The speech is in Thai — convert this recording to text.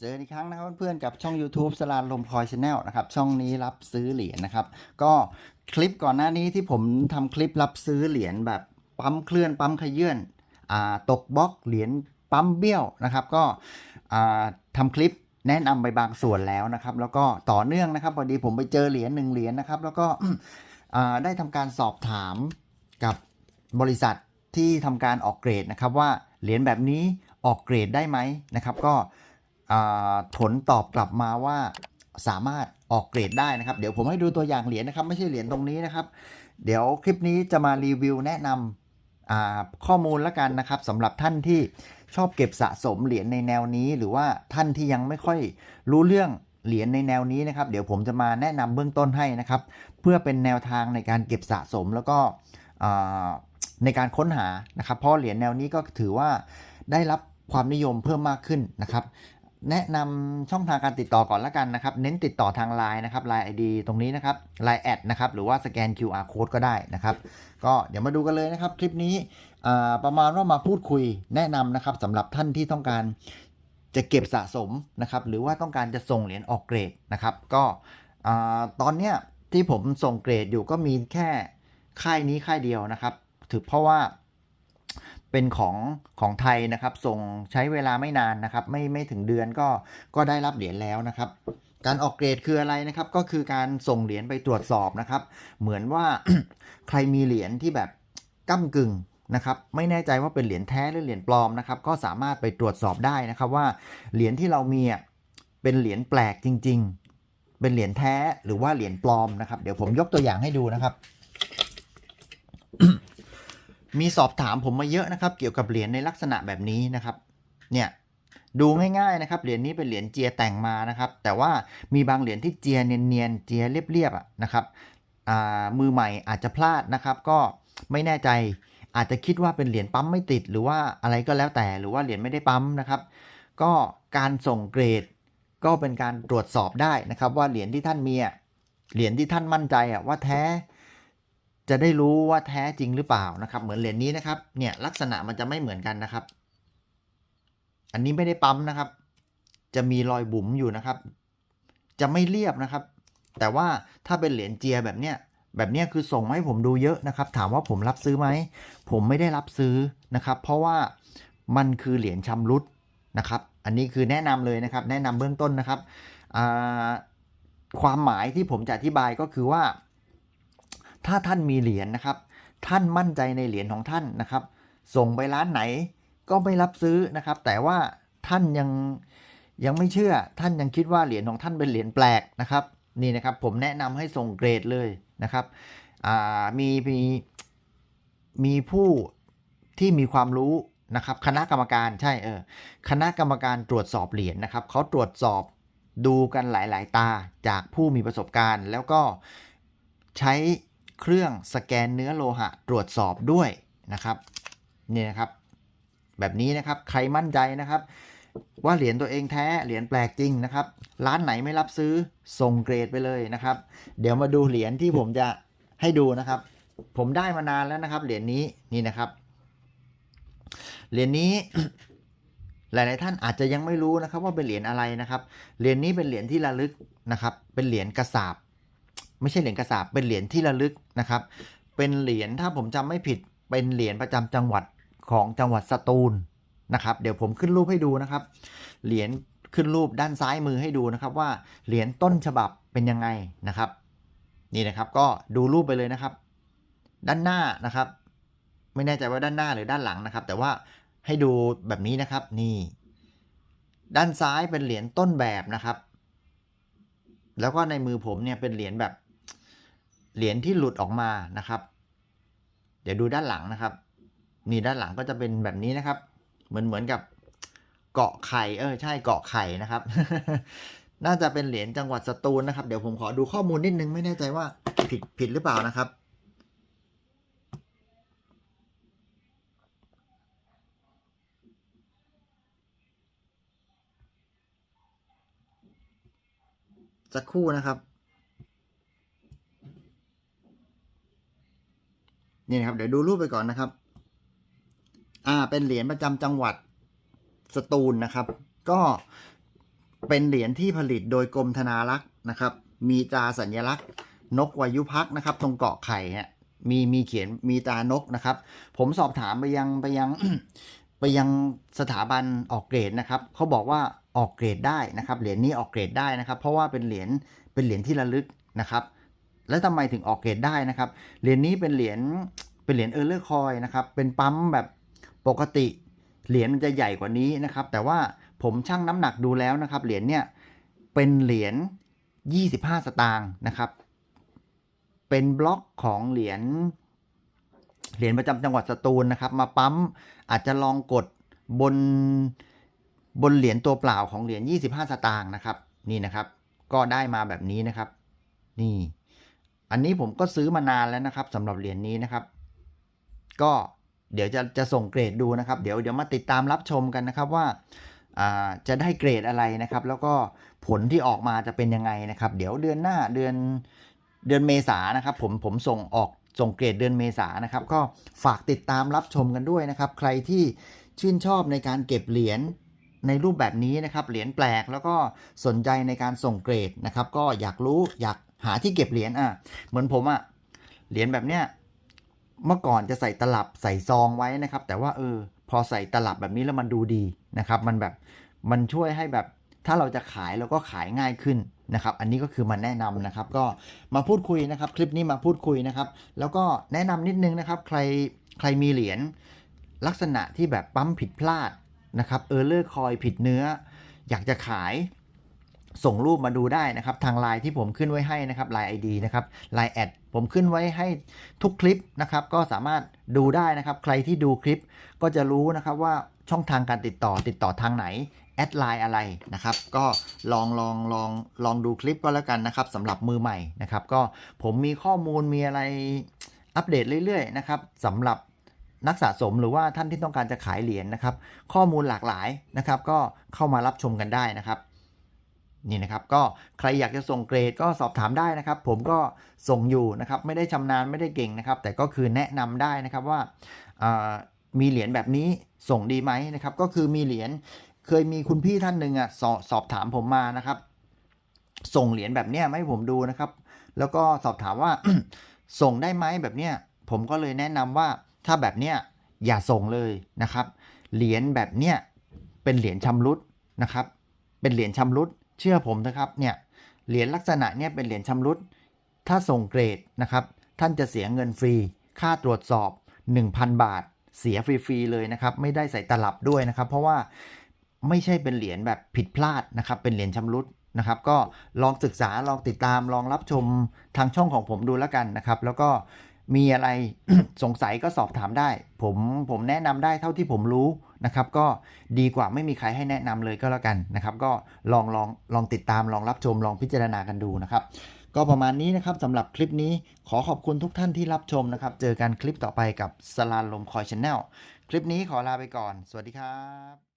เจออีกครั้งนะครับเพื่อนๆกับช่อง YouTube สลานลมพลอยชาแนลนะครับ ช่องนี้รับซื้อเหรียญนะครับ ก็คลิปก่อนหน้านี้ที่ผมทำคลิปรับซื้อเหรียญแบบปั๊มเคลื่อนปั๊มขยื่นตกบล็อกเหรียญปั๊มเบี้ยวนะครับ ก็อ่าทำคลิปแนะนำไปบางส่วนแล้วนะครับ แล้วก็ต่อเนื่องนะครับพอดีผมไปเจอเหรียญหนึ่งเหรียญนะครับ แล้วก็ได้ทำการสอบถามกับบริษัทที่ทำการออกเกรดนะครับว่าเหรียญแบบนี้ออกเกรดได้ไหมนะครับ ก็ ผลตอบกลับมาว่าสามารถออกเกรดได้นะครับ เดี๋ยวผมให้ดูตัวอย่างเหรียญนะครับ ไม่ใช่เหรียญตรงนี้นะครับ เดี๋ยวคลิปนี้จะมารีวิวแนะนำข้อมูลละกันนะครับสำหรับท่านที่ชอบเก็บสะสมเหรียญในแนวนี้ หรือว่าท่านที่ยังไม่ค่อยรู้เรื่องเหรียญในแนวนี้นะครับ เดี๋ยวผมจะมาแนะนำเบื้องต้นให้นะครับ เพื่อเป็นแนวทางในการเก็บสะสมแล้วก็ในการค้นหานะครับ เพราะเหรียญแนวนี้ก็ถือว่าได้รับความนิยมเพิ่มมากขึ้นนะครับ แนะนำช่องทางการติดต่อก่อนละกันนะครับ เน้นติดต่อทาง Line นะครับ Line ID ตรงนี้นะครับ Line แอดนะครับ หรือว่าสแกน QR code ก็ได้นะครับ ก็เดี๋ยวมาดูกันเลยนะครับ คลิปนี้ประมาณว่ามาพูดคุยแนะนำนะครับสำหรับท่านที่ต้องการจะเก็บสะสมนะครับ หรือว่าต้องการจะส่งเหรียญออกเกรดนะครับ ก็ตอนเนี้ยที่ผมส่งเกรดอยู่ก็มีแค่ค่ายนี้ค่ายเดียวนะครับ ถือเพราะว่า เป็นของของไทยนะครับ ส่งใช้เวลาไม่นานนะครับ ไม่ไม่ถึงเดือนก็ก็ได้รับเหรียญแล้วนะครับ การออกเกรดคืออะไรนะครับ ก็คือการส่งเหรียญไปตรวจสอบนะครับ เหมือนว่าใครมีเหรียญที่แบบก้ากึ่งนะครับไม่แน่ใจว่าเป็นเหรียญแท้หรือเหรียญปลอมนะครับ ก็สามารถไปตรวจสอบได้นะครับ ว่าเหรียญที่เรามีอะเป็นเหรียญแปลกจริง ๆ เป็นเหรียญแท้หรือว่าเหรียญปลอมนะครับ เดี๋ยวผมยกตัวอย่างให้ดูนะครับ มีสอบถามผมมาเยอะนะครับ เกี่ยวกับเหรียญในลักษณะแบบนี้นะครับ เนี่ยดูง่ายๆนะครับเหรียญนี้เป็นเหรียญเจียแต่งมานะครับ แต่ว่ามีบางเหรียญที่เจียเนียนๆเจียเรียบๆนะครับมือใหม่อาจจะพลาดนะครับ ก็ไม่แน่ใจอาจจะคิดว่าเป็นเหรียญปั๊มไม่ติด หรือว่าอะไรก็แล้วแต่หรือว่าเหรียญไม่ได้ปั๊มนะครับ ก็การส่งเกรด ก็เป็นการตรวจสอบได้นะครับ ว่าเหรียญที่ท่านมีเหรียญที่ท่านมั่นใจว่าแท้ จะได้รู้ว่าแท้จริงหรือเปล่านะครับ เหมือนเหรียญนี้นะครับ เนี่ยลักษณะมันจะไม่เหมือนกันนะครับ อันนี้ไม่ได้ปั๊มนะครับ จะมีรอยบุ๋มอยู่นะครับ จะไม่เรียบนะครับ แต่ว่าถ้าเป็นเหรียญเจียแบบเนี้ยแบบเนี้ยคือส่งมาให้ผมดูเยอะนะครับ ถามว่าผมรับซื้อไหม ผมไม่ได้รับซื้อนะครับ เพราะว่ามันคือเหรียญชำรุดนะครับ อันนี้คือแนะนำเลยนะครับ แนะนำเบื้องต้นนะครับ ความหมายที่ผมจะอธิบายก็คือว่า ถ้าท่านมีเหรียญนะครับ ท่านมั่นใจในเหรียญของท่านนะครับ ส่งไปร้านไหนก็ไม่รับซื้อนะครับ แต่ว่าท่านยังยังไม่เชื่อ ท่านยังคิดว่าเหรียญของท่านเป็นเหรียญแปลกนะครับ นี่นะครับผมแนะนำให้ส่งเกรดเลยนะครับมีมีมีผู้ที่มีความรู้นะครับคณะกรรมการใช่เออคณะกรรมการตรวจสอบเหรียญนะครับเขาตรวจสอบดูกันหลาย ๆ ตาจากผู้มีประสบการณ์ แล้วก็ใช้ เครื่องสแกนเนื้อโลหะตรวจสอบด้วยนะครับนี่นะครับ แบบนี้นะครับใครมั่นใจนะครับ ว่าเหรียญตัวเองแท้เหรียญแปลกจริงนะครับ ร้านไหนไม่รับซื้อส่งเกรดไปเลยนะครับ เดี๋ยวมาดูเหรียญที่ผมจะให้ดูนะครับ ผมได้มานานแล้วนะครับ เหรียญนี้นี่นะครับเหรียญนี้หลาย ๆ ท่านอาจจะยังไม่รู้นะครับว่าเป็นเหรียญอะไรนะครับ เหรียญนี้เป็นเหรียญที่ระลึกนะครับ เป็นเหรียญกระสาบ ไม่ใช่เหรียญกระสาบเป็นเหรียญที่ระลึกนะครับ เป็นเหรียญถ้าผมจำไม่ผิดเป็นเหรียญประจำจังหวัดของจังหวัดสตูลนะครับ เดี๋ยวผมขึ้นรูปให้ดูนะครับ เหรียญขึ้นรูปด้านซ้ายมือให้ดูนะครับว่าเหรียญต้นฉบับเป็นยังไงนะครับ นี่นะครับก็ดูรูปไปเลยนะครับ ด้านหน้านะครับ ไม่แน่ใจว่าด้านหน้าหรือด้านหลังนะครับ แต่ว่าให้ดูแบบนี้นะครับนี่ ด้านซ้ายเป็นเหรียญต้นแบบนะครับ แล้วก็ในมือผมเนี่ยเป็นเหรียญแบบ เหรียญที่หลุดออกมานะครับ เดี๋ยวดูด้านหลังนะครับ นี่ด้านหลังก็จะเป็นแบบนี้นะครับ เหมือนเหมือนกับเกาะไข่เออใช่เกาะไข่นะครับ น่าจะเป็นเหรียญจังหวัดสตูลนะครับ เดี๋ยวผมขอดูข้อมูลนิดนึงไม่แน่ใจว่าผิดผิดหรือเปล่านะครับสักครู่นะครับ นี่นะครับ เดี๋ยวดูรูปไปก่อนนะครับ อ่า เป็นเหรียญประจำจังหวัดสตูลนะครับ ก็เป็นเหรียญที่ผลิตโดยกรมธนารักษ์นะครับ มีตราสัญลักษณ์ นกวายุพักนะครับ ตรงเกาะไข่เนี่ยมีมีเขียนมีตรานกนะครับ ผมสอบถามไปยังไปยังไปยังสถาบันออกเกรดนะครับเขาบอกว่าออกเกรดได้นะครับ เหรียญนี้ออกเกรดได้นะครับ เพราะว่าเป็นเหรียญเป็นเหรียญที่ระลึกนะครับ แล้วทำไมถึงออกเกรดได้นะครับ เหรียญนี้เป็นเหรียญเป็นเหรียญเออร์เลอร์คอยนะครับ เป็นปั๊มแบบปกติ เหรียญมันจะใหญ่กว่านี้นะครับ แต่ว่าผมชั่งน้ำหนักดูแล้วนะครับ เหรียญเนี่ยเป็นเหรียญ 25 สตางค์นะครับ เป็นบล็อกของเหรียญเหรียญประจำจังหวัดสตูลนะครับ มาปั๊มอาจจะลองกดบนบนเหรียญตัวเปล่าของเหรียญ25 สตางค์นะครับ นี่นะครับ ก็ได้มาแบบนี้นะครับ นี่ อันนี้ผมก็ซื้อมานานแล้วนะครับสำหรับเหรียญนี้นะครับ ก็เดี๋ยวจะจะส่งเกรดดูนะครับ เดี๋ยวเดี๋ยวมาติดตามรับชมกันนะครับว่าอ่าจะได้เกรดอะไรนะครับ แล้วก็ผลที่ออกมาจะเป็นยังไงนะครับ เดี๋ยวเดือนหน้าเดือนเดือนเมษานะครับ ผมผมส่งออกส่งเกรดเดือนเมษานะครับ ก็ฝากติดตามรับชมกันด้วยนะครับ ใครที่ชื่นชอบในการเก็บเหรียญในรูปแบบนี้นะครับ เหรียญแปลกแล้วก็สนใจในการส่งเกรดนะครับ ก็อยากรู้อยาก หาที่เก็บเหรียญอะเหมือนผมอะเหรียญแบบเนี้ยเมื่อก่อนจะใส่ตลับใส่ซองไว้นะครับ แต่ว่าเออพอใส่ตลับแบบนี้แล้วมันดูดีนะครับ มันแบบมันช่วยให้แบบถ้าเราจะขายเราก็ขายง่ายขึ้นนะครับ อันนี้ก็คือมาแนะนำนะครับ ก็มาพูดคุยนะครับ คลิปนี้มาพูดคุยนะครับ แล้วก็แนะนำนิดนึงนะครับ ใครใครมีเหรียญลักษณะที่แบบปั๊มผิดพลาดนะครับเออร์เลอร์คอยผิดเนื้อ อยากจะขาย ส่งรูปมาดูได้นะครับทางไลน์ที่ผมขึ้นไว้ให้นะครับไลน์ ID นะครับไลน์แอดผมขึ้นไว้ให้ทุกคลิปนะครับ ก็สามารถดูได้นะครับ ใครที่ดูคลิปก็จะรู้นะครับว่าช่องทางการติดต่อติดต่อทางไหนแอดไลน์อะไรนะครับ ก็ลองลองลองลองดูคลิปก็แล้วกันนะครับสำหรับมือใหม่นะครับ ก็ผมมีข้อมูลมีอะไรอัปเดตเรื่อยๆนะครับสำหรับนักสะสมหรือว่าท่านที่ต้องการจะขายเหรียญนะครับ ข้อมูลหลากหลายนะครับ ก็เข้ามารับชมกันได้นะครับ นี่นะครับก็ใครอยากจะส่งเกรดก็สอบถามได้นะครับ ผมก็ส่งอยู่นะครับไม่ได้ชำนาญไม่ได้เก่งนะครับ แต่ก็คือแนะนำได้นะครับว่ามีเหรียญแบบนี้ส่งดีไหมนะครับ ก็คือมีเหรียญเคยมีคุณพี่ท่านหนึ่งอะสอสอบถามผมมานะครับ ส่งเหรียญแบบเนี้ยให้ผมดูนะครับ แล้วก็สอบถามว่าส่งได้ไหมแบบเนี้ยผมก็เลยแนะนำว่าถ้าแบบเนี้ยอย่าส่งเลยนะครับ เหรียญแบบเนี้ยเป็นเหรียญชำรุดนะครับ เป็นเหรียญชำรุด เชื่อผมนะครับเนี่ยเหรียญลักษณะเนี่ยเป็นเหรียญชำรุด ถ้าส่งเกรดนะครับ ท่านจะเสียเงินฟรี ค่าตรวจสอบ 1,000 บาท เสียฟรีๆเลยนะครับ ไม่ได้ใส่ตลับด้วยนะครับ เพราะว่าไม่ใช่เป็นเหรียญแบบผิดพลาดนะครับ เป็นเหรียญชำรุดนะครับ ก็ลองศึกษาลองติดตามลองรับชมทางช่องของผมดูแล้วกันนะครับ แล้วก็ มีอะไรสงสัยก็สอบถามได้ ผมผมแนะนำได้เท่าที่ผมรู้นะครับ ก็ดีกว่าไม่มีใครให้แนะนำเลยก็แล้วกันนะครับ ก็ลองลองลองติดตามลองรับชมลองพิจารณากันดูนะครับ ก็ประมาณนี้นะครับสำหรับคลิปนี้ขอขอบคุณทุกท่านที่รับชมนะครับ เจอกันคลิปต่อไปกับสลานลมคอยชาแนลคลิปนี้ขอลาไปก่อน สวัสดีครับ